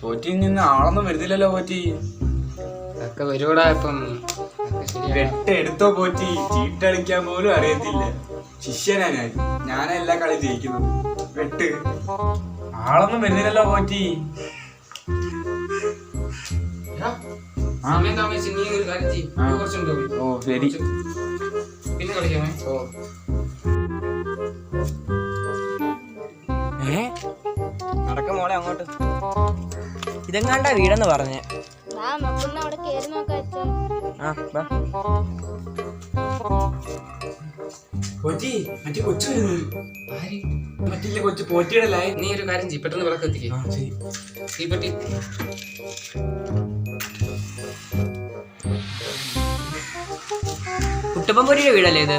പോറ്റി നിന്ന് ആളൊന്നും വരുന്നില്ലല്ലോ പോറ്റി. അതൊക്കെ വരൂടാ ഇപ്പം. വെട്ട എടുത്തോ പോറ്റി. ചീട്ടടിക്കാൻ പോലും അറിയത്തില്ല. ശിഷ്യനാ ഞാൻ. ഞാനാ എല്ലാ കളി ജയിക്കുന്നു. വെട്ട്. ആളൊന്നും വരുന്നില്ലല്ലോ പോറ്റി. ഓ ശരി. പിന്നെ കളിക്കാമേ. ഓ. ഏ? നടക്ക മോളെ അങ്ങോട്ട്. ഇതെങ്ങാണ്ടാ വീടെന്ന് പറഞ്ഞേ? കൊച്ചി പോറ്റി മറ്റേ കൊച്ചു വരുന്നു? മറ്റില്ല കൊച്ചു പോറ്റിയുടെ ലൈൻ നീ ഒരു കാര്യം ചെയ്യ് പെട്ടെന്ന് വിളക്ക് എത്തിക്കേ ആ ശരി. തീപ്പെട്ടി കുട്ടപ്പൻപൊരിയുടെ വീടല്ലേ ഇത്?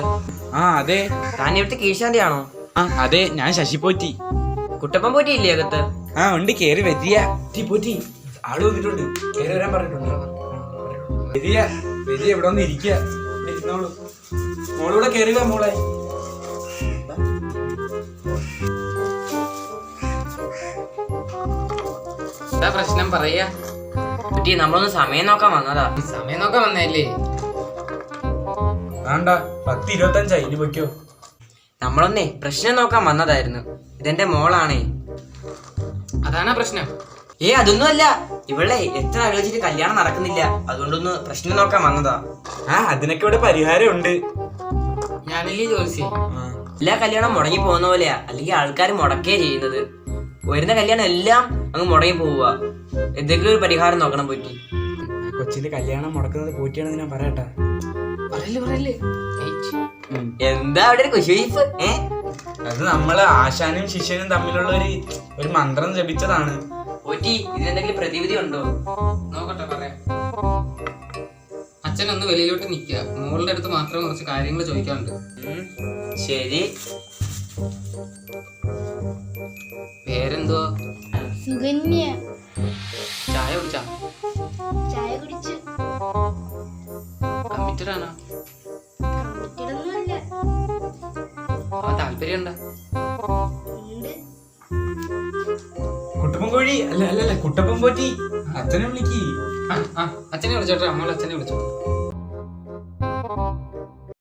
ആ അതെ. താൻ ഇവിടുത്തെ കീഴ്ശാന്തിയാണോ? ആ അതെ ഞാൻ ശശി പോറ്റി കുട്ടപ്പൻപൊരി ഇല്ലേ അകത്ത്? ആ ഉണ്ട് കേറി വരിക. പോറ്റി. ആൾ വന്നിട്ടുണ്ട്. കേറി വരാൻ പറഞ്ഞിട്ടുണ്ട്. വരിക വരിക ഇവിടെ വന്ന് ഇരിക്കുക മോളൂടെ ഇരുന്നോളൂ. മോളിവിടെ കേറി വാ മോളെ. എന്താ പ്രശ്നം പറയാ? കുട്ടി നമ്മളൊന്ന് സമയം നോക്കാൻ വന്നതാ. സമയം നോക്കാൻ വന്നല്ലേ വേണ്ട പത്ത് ഇരുപത്തഞ്ചായി ഇനി പൊയ്ക്കോ. നമ്മളൊന്നേ പ്രശ്നം നോക്കാൻ വന്നതായിരുന്നു. ഇതെന്റെ മോളാണേ. അതാണാ പ്രശ്നം. ഏ അതൊന്നുമല്ല. ഇവളെ എത്ര ആലോചിച്ചിട്ട് കല്യാണം നടക്കുന്നില്ല. അതുകൊണ്ടൊന്ന് പ്രശ്നം നോക്കാൻ വന്നതാ. ആ അതിനൊക്കെ ഇവിടെ പരിഹാരം ഉണ്ട് ഞാനല്ലേ ജോലിസി? എല്ലാ കല്യാണം മുടങ്ങി പോകുന്ന പോലെയാ. അല്ലെങ്കിൽ ആൾക്കാർ മുടക്കേ ചെയ്യുന്നത്. വരുന്ന കല്യാണം എല്ലാം അങ്ങ് മുടങ്ങി പോവുക. എന്തെങ്കിലും ഒരു പരിഹാരം നോക്കണം പറ്റി കൊച്ചിന്റെ കല്യാണം മുടക്കുന്നത് പോറ്റിയാണെന്ന് ഞാൻ പറയട്ടെ? പറയല്ലേ പറയല്ലേ. എന്താ അവിടെ ഒരു കുശിപ്പ്? ഏ? അത് നമ്മൾ ആശാനും ശിഷ്യനും തമ്മിലുള്ള ഒരു ഒരു മന്ത്രം ജപിച്ചതാണ്. പോറ്റി ഇതിനെന്തെങ്കിലും പ്രതിവിധി ഉണ്ടോ? നോക്കട്ടെ പറയാം. അച്ഛൻ ഒന്ന് വെളിയിലോട്ട് നിൽക്കുക. മോളുടെ അടുത്ത് മാത്രം കുറച്ച് കാര്യങ്ങൾ ചോദിക്കാനുണ്ട്. ഉം, ശരി. പേരെന്തോ സുകന്യ. ചായ കുടിച്ചാ? ചായ കുടിച്ചു. കമ്മിറ്റഡ് ആണോ ആ താല്പര്യം ഉണ്ടോ. കുട്ടപ്പൻ കോഴി? അല്ല അല്ല അല്ല കുട്ടപ്പൻ പോറ്റി. അച്ഛനെ വിളിക്കേ. ആ ആ അച്ഛനെ വിളിച്ചോട്ടെ. അമ്മ അച്ഛനെ വിളിച്ചോ